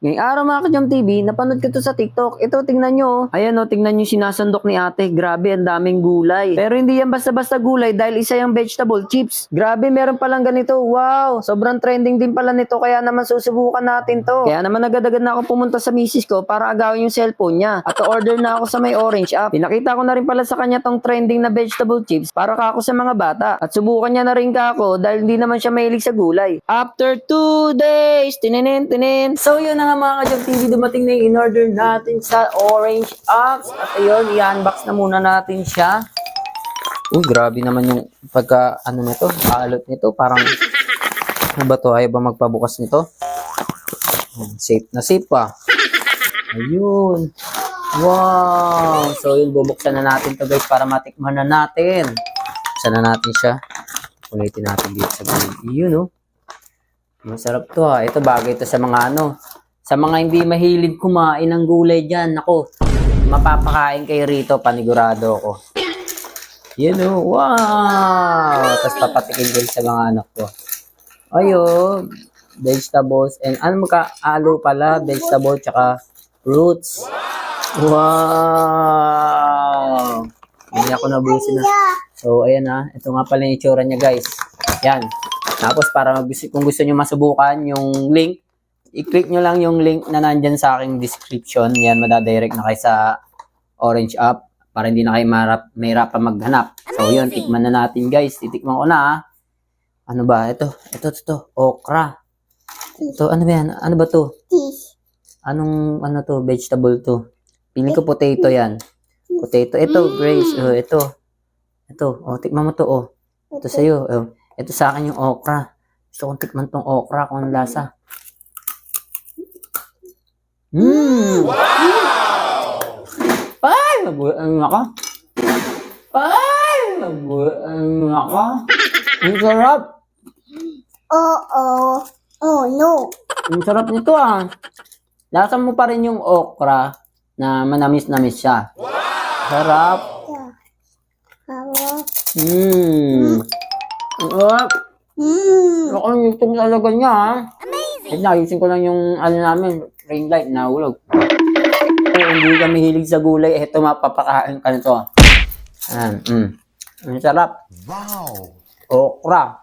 Ngayong araw mga Kajam TV, napanood ko to sa TikTok. Ito, tingnan nyo. oh. Ayan o, tingnan nyo sinasandok ni ate. Grabe, ang daming gulay. Pero hindi yan basta-basta gulay dahil isa yung vegetable chips. Grabe, meron palang ganito. Wow, sobrang trending din pala nito. Kaya naman susubukan natin to. Kaya naman agad-agad na ako pumunta sa misis ko para agawin yung cellphone niya. At order na ako sa may orange app. Pinakita ko na rin pala sa kanya tong trending na vegetable chips para ka ako sa mga bata. At subukan niya na rin ka ako dahil hindi naman siya mahilig sa gulay. After two days, tininin, tinin. So yun na nga mga Kajab TV, dumating na yung in-order natin sa orange apps. At ayun, i-unbox na muna natin siya. Uy, grabe naman yung pagka, ano nito, alot nito. Parang, ano ba to? Ayaw ba magpabukas nito? Hmm, Safe na safe pa. Ayun. Wow! So yun, bubuksan na natin to guys para matikman na natin. Buksan na natin siya. Ulitin natin dito sa gulay. Yun oh. Masarap to ha. Ito bagay to sa mga ano. Sa mga hindi mahilig kumain ng gulay dyan. Ako, mapapakain kayo rito. Panigurado ako. Yun oh. Wow! Tapos papatikin ko sa mga anak ko. Ayun. Vegetables and ano magka-alo pala, vegetable tsaka fruits. Wow! Hindi ako nabusin na. So, ayan na. Ito nga pala yung itsura niya, guys. Yan. Tapos, para mag kung gusto nyo masubukan yung link, i-click nyo lang yung link na nandyan sa aking description. Yan, madadirect na kayo sa Orange app para hindi na kayo marap, mahirapan maghanap. So, yun. Tikman na natin, guys. Titikman ko na, ah. Ano ba? Ito. Ito, ito, ito. Okra. Ito, ano ba yan? Ano ba to? Anong, ano to? Vegetable to? Piling ko potato yan. Potato. Ito, Grace. Oh, ito. Ito. Oh, tikman mo to, oh. Ito sa'yo. Oh. Ito sa akin yung okra. Gusto kong tikman tong okra kung ano lasa. Mmm! Ay! Mabuhaan ako. Ay! Mabuhaan ako. Ang sarap. Oo. Oh, no. Ang sarap nito ah. Lasa mo pa rin yung okra na manamis-namis siya. Sarap. Harap. Mmm. Ang sarap. Hmm. Ako yung YouTube talaga niya ah. Amazing. Ayusin ko lang yung ano namin, ring light na ulog. Kung hindi ka mahilig sa gulay, eto mapapakain ka nito. Ayan, mm. Ang sarap. Wow! Okra.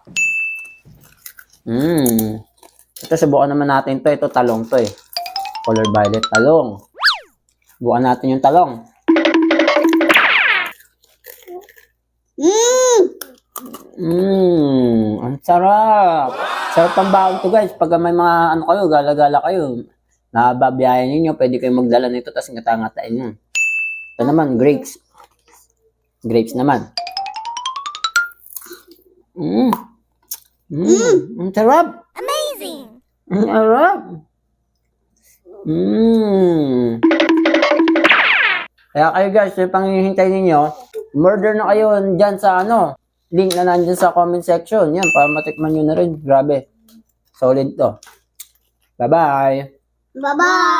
Mmm. Ito, subukan naman natin to. Ito, talong to eh. Color violet talong. Subukan natin yung talong. Hmm. Mmm. Ang sarap. Sarap pang baon to guys. Pag may mga ano kayo, gala-gala kayo. Nababiyayan ninyo, pwede kayong magdala nito tapos ngata-ngatain nyo. Ito naman, grapes. Grapes naman. Mmm. Mmm. Ang sarap. Amazing. Ang sarap. Mmm. Kaya kayo guys, yung panghihintay ninyo, murder na kayo dyan sa ano, link na nandyan sa comment section. Yan, para matikman nyo na rin. Grabe. Solid to. Bye-bye. Bye-bye.